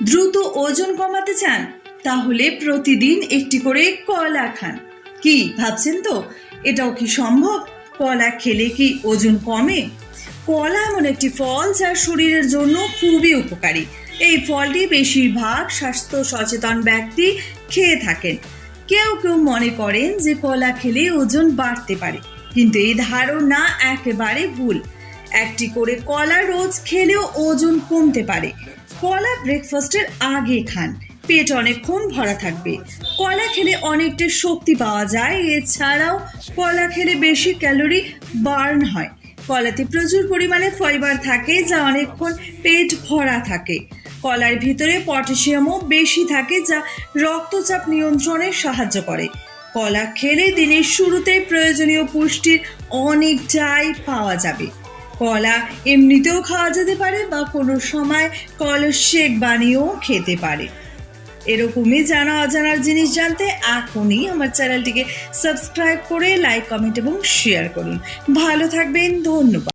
দ্রুত ওজন কমাতে চান, তাহলে প্রতিদিন একটি করে কলা খান। কি, ভাবছেন তো? এটাও কি সম্ভব? কলা খেলে কি ওজন কমে? কলা এমন একটি ফল যা শরীরের জন্য খুবই উপকারী। এই ফলটি বেশিরভাগ স্বাস্থ্য সচেতন ব্যক্তি খেয়ে থাকেন। কেউ কেউ মনে করেন যে কলা খেলে ওজন বাড়তে পারে, কিন্তু এই ধারণা একেবারে ভুল। একটি করে কলা রোজ খেলেও ওজন কমতে পারে। কলা ব্রেকফাস্টের আগে খান। পেট অনেকক্ষণ ভরা থাকবে। কলা খেলে অনেকটা শক্তি পাওয়া যায়। এছাড়াও কলা খেলে বেশি ক্যালোরি বার্ন হয়। কলাতে প্রচুর পরিমাণে ফাইবার থাকে, যা অনেকক্ষণ পেট ভরা থাকে। কলার ভিতরে পটাশিয়ামও বেশি থাকে, যা রক্তচাপ নিয়ন্ত্রণে সাহায্য করে। কলা খেলে দিনের শুরুতে প্রয়োজনীয় পুষ্টির অনেকটাই পাওয়া যাবে। কলা এমনিতেও খাওয়া যেতে পারে বা কোনো সময় কলার শেক বানিয়েও খেতে পারে। এরকমই জানা অজানার জিনিস জানতে এখনই আমার চ্যানেলটিকে সাবস্ক্রাইব করে, লাইক, কমেন্ট এবং শেয়ার করুন। ভালো থাকবেন, ধন্যবাদ।